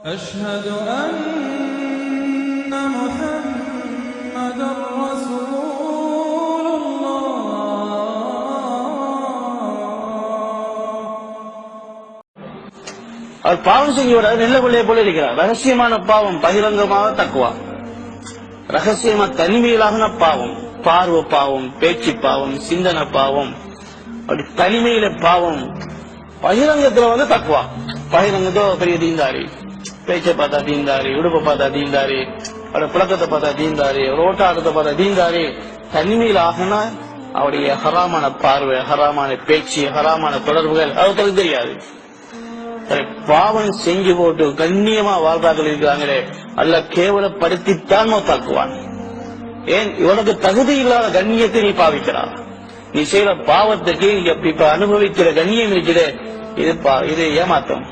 أشهد أن محمدا رسول الله அவர் பாவம் செய்யக்கூடாது நல்ல பிள்ளையை போல இருக்கிறார் ரகசியமான பாவம் பகிரங்கமாக தக்குவா ரகசியமா தனிமையிலான பாவம் பார்வை பாவம் பேச்சு பாவம் சிந்தனை பாவம் அப்படி தனிமையில பாவம் பகிரங்கத்துல வந்து தக்குவா பகிரங்கத்தோ பெரிய தீந்தாரி பேச்சை பார்த்தா தீந்தாரு உடுப்பை பார்த்தா தீந்தாரு அவருடைய புழக்கத்தை பார்த்தா தீந்தாரி ரோட்டாட்டத்தை பார்த்தா தீந்தாரு. தனிமையில் ஆகினா அவருடைய ஹராமான பார்வை ஹராமான பேச்சு ஹராமான தொடர்புகள் அவருக்கு தெரியாது. பாவம் செஞ்சு போட்டு கண்ணியமா வாழ்றார்கள் இருக்கிறாங்களே அல்ல கேவலப்படுத்தித்தான் மௌத்தாக்குவான். ஏன்? இவனுக்கு தகுதி இல்லாத கண்ணியத்தை நீ பாவிக்கிறான் நீ செய்யற பாவத்துக்கு இப்ப அனுபவிக்கிற கண்ணியம் இருக்கிற இது பா- இது ஏமாத்தம்.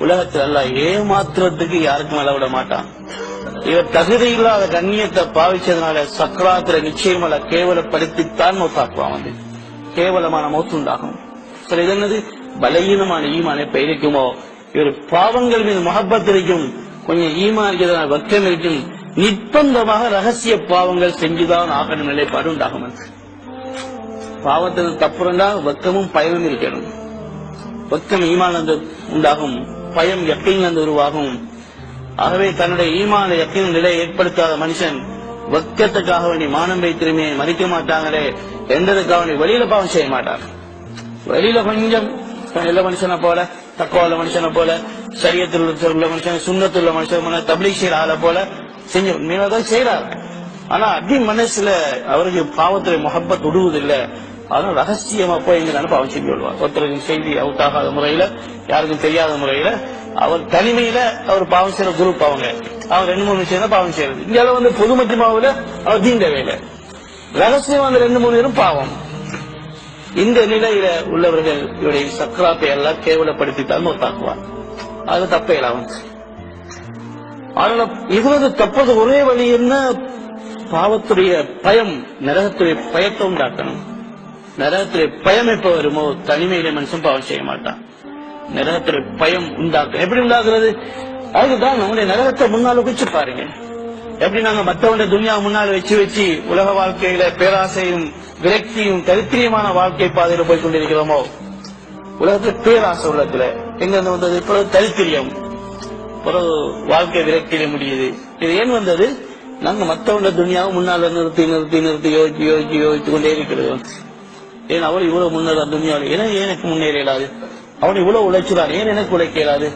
உலகத்தில் அல்ல ஏமாத்துறதுக்கு யாருக்கும் அளவிட மாட்டான். இவர் தகுதி இல்லாத கண்ணியத்தை பாவிச்சதுனால சக்கராத்திர நிச்சயம் அல்ல கேவலப்படுத்தித்தான் மௌத்தாக்குவான் வந்து. கேவலமான மௌத்துண்டாகும் சரி இது என்னது? பலகீனமான ஈமானை பெயரிக்குமோ? இவர் பாவங்கள் மீது முகப்பத் இருக்கும் கொஞ்சம் ஈமான் இருக்கிறதுனால வக்கம் இருக்கும். நிர்பந்தமாக ரகசிய பாவங்கள் செஞ்சுதான் ஆகணும் நிலைப்பாடு உண்டாகும் என்று. பாவத்தில் தப்புறண்டா வெக்கமும் பயமும் இருக்கணும். வெக்கம் ஈமான வந்து உண்டாகும். பயம் யக்கீன் உருவாகும். ஆகவே தன்னுடைய ஈமான யக்கீன் நிலையை ஏற்படுத்தாத மனுஷன் வக்கத்துக்காக வேண்டி மானம் வைத்திருமே மதிக்க மாட்டாங்களே என்றதுக்காக வேண்டி வெளியில பாவம் செய்ய மாட்டார் வெளியில கொஞ்சம் நல்ல மனுஷனை போல தக்குவால மனுஷனை போல சரியத்தில் உள்ள மனுஷன் சுண்ணத்துள்ள மனுஷன் போல தபிலீக் செய்யற ஆளை போல செஞ்சு உண்மையாதான் செய்யறாரு ஆனா அதி மனசுல அவருக்கு பாவத்துல முகப்பத் விடுவதில்லை அதுவும் ரகசியமா போய் எங்க பாவம் செஞ்சு விடுவார் ஒருத்தருக்கு செய்தி அவுட் ஆகாத முறையில யாருக்கும் தெரியாத முறையில அவர் தனிமையில அவர் பாவம் செய்யற குரூப் அவங்க. அவர் ரெண்டு மூணு விஷயம் தான் பாவம் செய்யறது இங்க வந்து பொது மத்தியமாவில் அவர் தீண்ட வேலை ரகசியம் அந்த ரெண்டு மூணு பேரும் பாவம். இந்த நிலையில உள்ளவர்கள் இவருடைய சக்கராத்தை எல்லாம் கேவலப்படுத்தித்தான் மொத்தாக்குவார் அது தப்பே இல்லாம இது வந்து தப்பது ஒரே வழி என்ன? பாவத்துடைய பயம் நரகத்துடைய பயத்தை உண்டாக்கணும். நரகத்துடைய பயம் எப்ப வருமோ தனிமையில மனுஷன் பாவம் செய்ய மாட்டான். நரகத்துடைய பயம் உண்டாக்கு எப்படி உண்டாக்குறது? அதுக்குதான் நம்முடைய நரகத்தை முன்னால வச்சு பாருங்க. எப்படி நாங்க மற்றவங்க துனியா முன்னால் வச்சு வச்சு உலக வாழ்க்கையில பேராசையும் விரக்தியும் தரித்திரியமான வாழ்க்கை பாதையில போய் கொண்டிருக்கிறோமோ? உலகத்துல பேராசை உள்ளத்துல. எங்க இருந்து வந்தது? பிறகு தரித்திரியம். பிறகு வாழ்க்கை விரக்தியில முடியுது. இது ஏன் வந்தது? நாங்க மத்தவங்க துனியாவை முன்னால நிறுத்தி நிறுத்தி நிறுத்தி யோசிச்சு யோசிச்சு யோசிச்சு கொண்டே இருக்கிறது ஏன் அவள் இவ்வளவு முன்னேறா துணியாவில் ஏன் எனக்கு முன்னேற இயலாது? அவன் இவ்வளவு உழைச்சுறான் ஏன் எனக்கு உழைக்க இயலாது?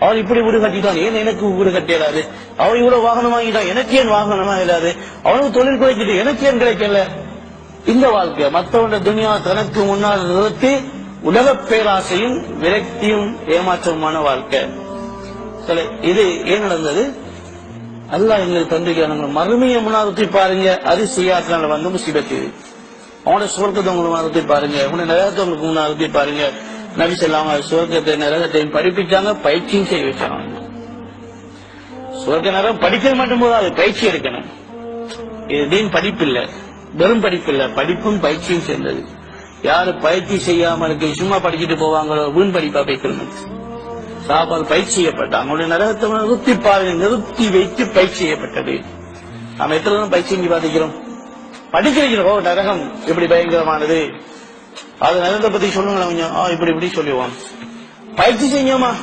அவன் இப்படி வீடு கட்டிட்டான் ஏன் எனக்கு வீடு கட்ட இயலாது? அவன் இவ்வளவு வாகனம் வாங்கிட்டான் எனக்கு ஏன் வாகனமா இயலாது? அவனுக்கு தொழில் குறைச்சிட்டு எனக்கு ஏன் கிடைக்கல இந்த வாழ்க்கை மற்றவன் துனியா தனக்கு முன்னால் நிறுத்தி உலக பேராசையும் விரக்தியும் ஏமாற்றமான வாழ்க்கை. சரி, இது ஏன் நடந்தது? அல்லாஹ் எங்களுக்கு தந்திருக்கிறாங்க மறுமையை முன்னாடி பாருங்க. அது செய்யாதனால வந்து முசிபத்து. அவனுடைய அவனோட சுவர்க்கத்தை உங்களுக்கு பாருங்க. உன்னை நரகத்தை உங்களுக்கு அறுத்தி பாருங்க. நபி சொல்லாம சுவர்க்கத்தை நரகத்தையும் படிப்பிச்சாங்க பயிற்சியும் செய்ய வச்சாங்க. சுவர்க்க நரகம் படிக்கிறது மட்டும் போது அது பயிற்சி எடுக்கணும். இது படிப்பு இல்ல வெறும் படிப்பு இல்லை படிப்பும் பயிற்சியும் சேர்ந்தது. யாரு பயிற்சி செய்யாம இருக்கு சும்மா படிச்சுட்டு போவாங்களோ வீண் படிப்பா பேசணும் சாப்பாடு பயிற்சி செய்யப்பட்டாங்க அவங்களுடைய நரகத்தை நிறுத்தி பாருங்க நிறுத்தி வைத்து பயிற்சி செய்யப்பட்டது. நாம எத்தனை பயிற்சி செஞ்சு படிச்சு ஓ நரகம் இப்படி பயங்கரமானது? அது நரகத்தை பத்தி சொல்லுங்களேன் கொஞ்சம். ஆ, இப்படி இப்படி சொல்லுவோம் பயிற்சி செஞ்சோமா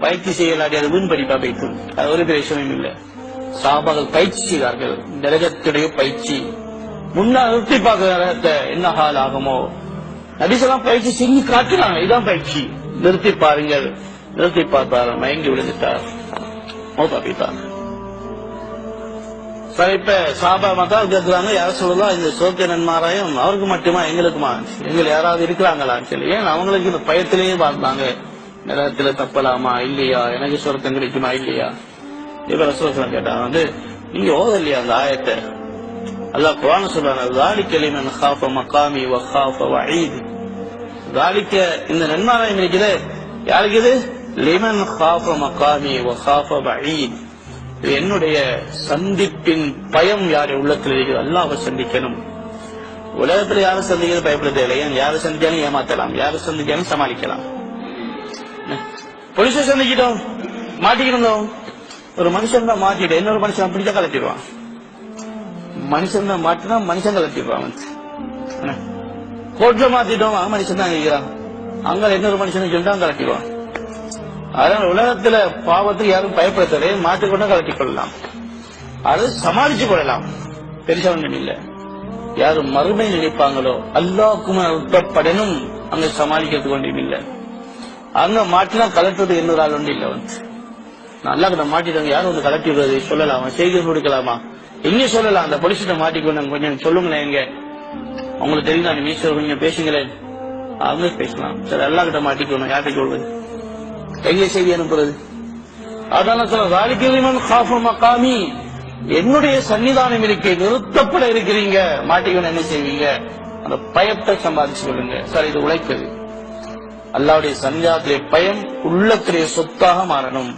பயிற்சி செய்யலாடி அது வீண் படிப்பா வைக்கும் அது ஒரு பெரிய விஷயம் இல்லை. சாபாக்கள் பயிற்சி செய்தார்கள். நரகத்துடைய பயிற்சி. முன்னால் நிறுத்தி பார்க்க நரகத்தை என்ன ஹால் ஆகுமோ? நபிசெல்லாம் பயிற்சி செஞ்சு காட்டுறாங்க இதான் பயிற்சி. நிறுத்தி பாருங்கள். நிறுத்தி பார்த்தார். மயங்கி விழுந்துட்டார். மௌத்தா போயிட்டார் சார் இப்ப சாபா மத்தாவுக்கு இருக்கிறாங்க யாரும் சொல்லலாம் இந்த சோக்கிய நன்மாராயும் அவருக்கு மட்டுமா எங்களுக்குமா? எங்கள் யாராவது இருக்கிறாங்களான்னு சொல்லி ஏன் அவங்களுக்கு இந்த பயத்திலேயே பார்த்தாங்க நிலத்துல தப்பலாமா இல்லையா? எனக்கு சொர்க்கம் கிடைக்குமா இல்லையா? இப்ப ரசோசனம் கேட்டாங்க வந்து நீங்க ஓதலையா அந்த ஆயத்தை? அல்லாஹ் குரான் சொல்றாங்க தாலி கலிமன் ஹாஃப மக்காமி வ ஹாஃப வ இந்த நன்மாராயம் இருக்குது. யாருக்குது லிமன் ஹாஃப மக்காமி வ ஹாஃப என்னுடைய சந்திப்பின் பயம் யாரை உள்ளத்தில் இருக்குது அல்லாஹ்வை சந்திக்கணும். உலகத்தில் யாரை சந்திக்கிறது பயப்பட தேவையில்லை ஏன்? யாரை சந்திச்சாலும் ஏமாத்தலாம். யாரை சந்திச்சாலும் சமாளிக்கலாம். போலீஸை சந்திக்கிட்டோம். மாட்டிக்கிட்டோம் ஒரு மனுஷன் தான் மாட்டிட்டு இன்னொரு மனுஷன் பிடிச்சா கலட்டிடுவான். மனுஷன் தான் மாட்டினா மனுஷன் கலட்டிடுவான் என்ன? கோட்ல மாத்திட்டோம். மனுஷன் தான் இருக்கிறான் அங்க இன்னொரு மனுஷன் சொல்லிட்டு கலட்டிடுவான். அதனால உலகத்துல பாவத்துக்கு யாரும் பயப்படுத்தலே மாட்டுக்கொண்டு கலட்டி கொள்ளலாம். அது சமாளிச்சு கொள்ளலாம். பெருசா ஒன்றும் இல்ல. யாரு மறுமை நினைப்பாங்களோ அல்லாக்கும் உட்படனும் அங்க சமாளிக்கிறது ஒன்றும் இல்ல. அங்க மாட்டினா கலட்டுறது இன்னொரு ஆள் ஒன்றும் இல்ல வந்து. நல்லா கிட்ட மாட்டிட்டாங்க யாரும் வந்து கலட்டி விடுறது சொல்லலாமா செய்தி கொடுக்கலாமா எங்க சொல்லலாம். அந்த பொலிசிட்ட மாட்டிக்கொண்டு கொஞ்சம் சொல்லுங்களேன் எங்க உங்களுக்கு தெரியும் அந்த மீசர் கொஞ்சம் பேசுங்களேன். அவங்க பேசலாம். சரி எல்லா கிட்ட மாட்டிக்கணும் யார்கிட்ட சொல்றது எங்கே செய்தி அனுப்புறது? அதனால சொல்ல ராலிக்கிரிமன் காஃபு மகாமி. என்னுடைய சன்னிதானம் இருக்கு நிறுத்தப்பட இருக்கிறீங்க. மாட்டிக்கணும் என்ன செய்வீங்க? அந்த பயத்தை சம்பாதிச்சு கொள்ளுங்க. சார் இது உழைப்பது. அல்லாவுடைய சன்னிதானத்திலே பயம் உள்ளத்திலே சொத்தாக மாறணும்.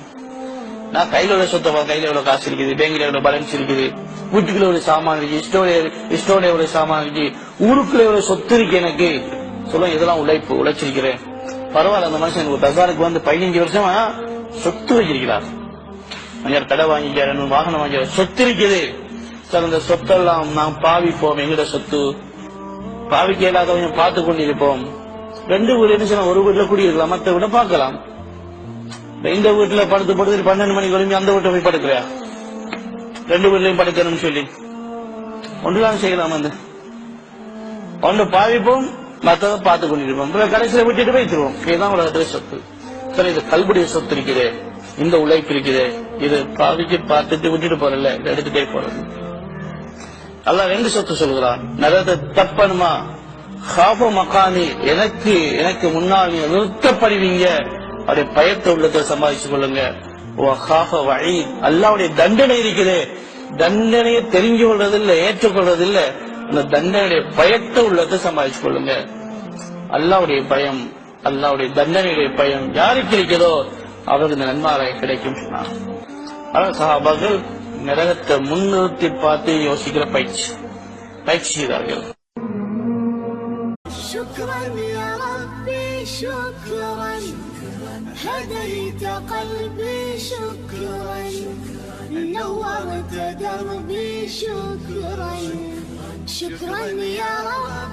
நான் கையில உள்ள சொத்தை கையில எவ்வளவு காசு இருக்குது? பேங்கில எவ்வளவு பேலன்ஸ் இருக்குது? வீட்டுக்குள்ள ஒரு சாமான் இருக்கு. ஸ்டோட ஸ்டோட எவ்வளவு சாமான் இருக்கு? ஊருக்குள்ள எவ்வளவு சொத்து இருக்கு எனக்கு? சொல்ல இதெல்லாம் உழைப்பு. உழைச்சிருக்கிறேன். பரவாயில்ல அந்த மனுஷன் ஒரு தர்பாருக்கு வந்து பதினஞ்சு வருஷமா சொத்து வச்சிருக்கிறார். அஞ்சாறு கடை வாங்கிக்கிறார் வாகனம் வாங்கிக்கிறார். சொத்து இருக்குது. சார் அந்த சொத்தெல்லாம் நாம் பாவிப்போம். எங்கட சொத்து? பாவிக்க இல்லாதவங்க பார்த்து கொண்டிருப்போம். ரெண்டு வீடு என்ன செய்யலாம் ஒரு வீட்டுல குடியிருக்கலாம் மற்ற வீட பார்க்கலாம். இந்த வீட்டுல படுத்து படுத்து பன்னெண்டு மணிக்கு வரும் அந்த வீட்டை போய் படுக்கிறியா ரெண்டு வீட்லயும் படுக்கணும்னு சொல்லி. ஒன்றுதான் செய்யலாம் அந்த ஒன்று பாவிப்போம் மற்றதை பார்த்து கொண்டிருப்போம். கடைசியில விட்டுட்டு போய்த்துருவோம் இதுதான் உலகத்துல சொத்து. சரி இது கல்புடைய சொத்து இருக்குது இந்த உழைப்பு இருக்குது இது பாவிக்கு பார்த்துட்டு விட்டுட்டு போறல எடுத்துட்டே போறது. அல்ல ரெண்டு சொத்து சொல்கிறான் நல்லது தப்பனுமா ஹாப மக்கானி எனக்கு எனக்கு முன்னால் நீங்க நிறுத்தப்படுவீங்க. அவருடைய பயத்தை உள்ளத்தை சம்பாதிச்சு கொள்ளுங்க. ஓ ஹாஃப வழி அல்லாவுடைய தண்டனை இருக்குது தண்டனையை தெரிஞ்சு கொள்றது இல்ல ஏற்றுக்கொள்றது இல்ல அந்த தண்டனையுடைய பயத்தை உள்ளத்தை சம்பாதிச்சு கொள்ளுங்க அல்லாவுடைய பயம் அல்லாவுடைய தண்டனையுடைய பயம் யாருக்கு இருக்கிறதோ அவருக்கு இந்த நன்மாராய கிடைக்கும் சொன்னார் ஆனால் சஹாபாக்கள் நரகத்தை முன்னிறுத்தி பார்த்து யோசிக்கிற பயிற்சி பயிற்சி செய்தார்கள் شكرا يا ربي شكرا هديت قلبي شكرا نورت دربي شكرا شكرا يا رب